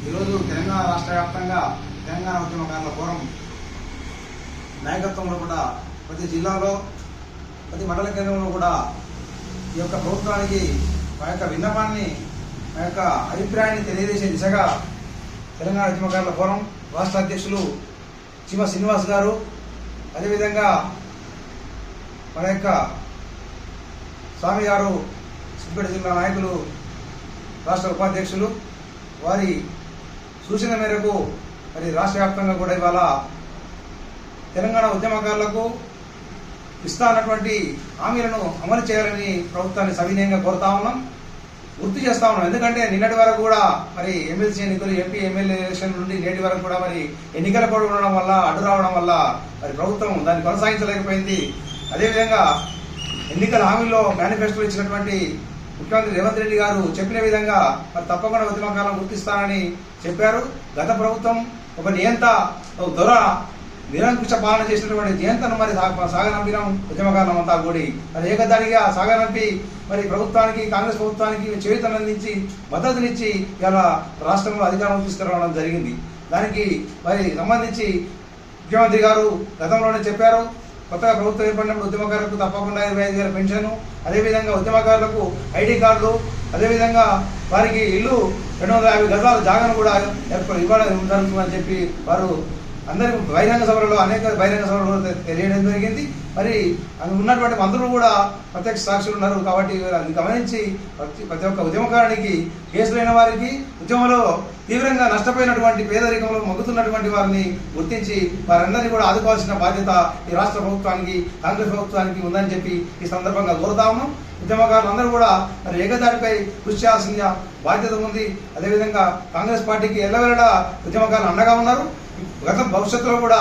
ఈరోజు తెలంగాణ రాష్ట్ర వ్యాప్తంగా తెలంగాణ ఉద్యమకారుల ఫోరం నాయకత్వంలో కూడా ప్రతి జిల్లాలో ప్రతి మండల కేంద్రంలో కూడా ఈ యొక్క ప్రభుత్వానికి మా యొక్క విన్నపాన్ని మా యొక్క అభిప్రాయాన్ని తెలియజేసే దిశగా తెలంగాణ ఉద్యమకారుల ఫోరం రాష్ట్ర అధ్యక్షులు చీమ శ్రీనివాస్ గారు అదేవిధంగా మన యొక్క స్వామి గారు సిద్దిపేట జిల్లా నాయకులు రాష్ట్ర ఉపాధ్యక్షులు వారి సూచన మేరకు మరి రాష్ట్ర వ్యాప్తంగా కూడా ఇవాళ తెలంగాణ ఉద్యమకారులకు ఇస్తా అన్నటువంటి హామీలను అమలు చేయాలని ప్రభుత్వాన్ని సవినయంగా కోరుతా ఉన్నాం. గుర్తు చేస్తా ఉన్నాం. ఎందుకంటే నిన్నటి వరకు కూడా మరి ఎమ్మెల్సీ ఎన్నికలు ఎంపీ ఎమ్మెల్యే ఎలక్షన్ నుండి నేటి వరకు కూడా మరి ఎన్నికల కూడా ఉండడం వల్ల అడ్డు రావడం వల్ల మరి ప్రభుత్వం దాన్ని కొనసాగించలేకపోయింది. అదేవిధంగా ఎన్నికల హామీలో మేనిఫెస్టో ఇచ్చినటువంటి ముఖ్యమంత్రి రేవంత్ రెడ్డి గారు చెప్పిన విధంగా మరి తప్పకుండా ఉద్యమకాలం గుర్తిస్తానని చెప్పారు. గత ప్రభుత్వం ఒక నియంత ఒక దొర నిరంకుశ పాలన చేసినటువంటి నియంత్రణ మరి సా- సాగనంపినాం ఉద్యమకాలం అంతా కూడి అది ఏకదానిగా సాగనంపి మరి ప్రభుత్వానికి కాంగ్రెస్ ప్రభుత్వానికి చేయుతనందించి మద్దతునిచ్చి ఇలా రాష్ట్రంలో అధికారం తీసుకురావడం జరిగింది. దానికి మరి సంబంధించి ముఖ్యమంత్రి గారు గతంలోనే చెప్పారు. కొత్తగా ప్రభుత్వం ఏర్పడినప్పుడు ఉద్యమకారులకు తప్పకుండా ఇరవై ఐదు వేల పెన్షన్ అదేవిధంగా ఉద్యమకారులకు ఐడి కార్డులు అదేవిధంగా వారికి ఇల్లు రెండు వందల యాభై గజాల జాగాను కూడా ఏర్పడి ఇవ్వడం జరుగుతుందని చెప్పి వారు అందరికి బహిరంగ సభలలో అనేక బహిరంగ సభలు తెలియడం జరిగింది. మరి ఉన్నటువంటి మంత్రులు కూడా ప్రత్యక్ష సాక్షులు ఉన్నారు కాబట్టి అది గమనించి ప్రతి ప్రతి ఒక్క ఉద్యమకారునికి కేసులైన వారికి ఉద్యమంలో తీవ్రంగా నష్టపోయినటువంటి పేదరికంలో మొగ్గుతున్నటువంటి వారిని గుర్తించి వారందరినీ కూడా ఆదుకోవాల్సిన బాధ్యత ఈ రాష్ట్ర ప్రభుత్వానికి కాంగ్రెస్ ప్రభుత్వానికి ఉందని చెప్పి ఈ సందర్భంగా కోరుతాము. ఉద్యమకారులందరూ కూడా మరి ఏకదాటిపై కృషి చేయాల్సిన బాధ్యత ఉంది. అదేవిధంగా కాంగ్రెస్ పార్టీకి ఎల్లవేళ ఉద్యమకారులు అండగా ఉన్నారు. గత భవిష్యత్తులో కూడా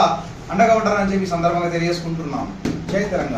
అండగా ఉంటారని చెప్పి సందర్భంగా తెలియజేసుకుంటున్నాం. జై తెలంగాణ.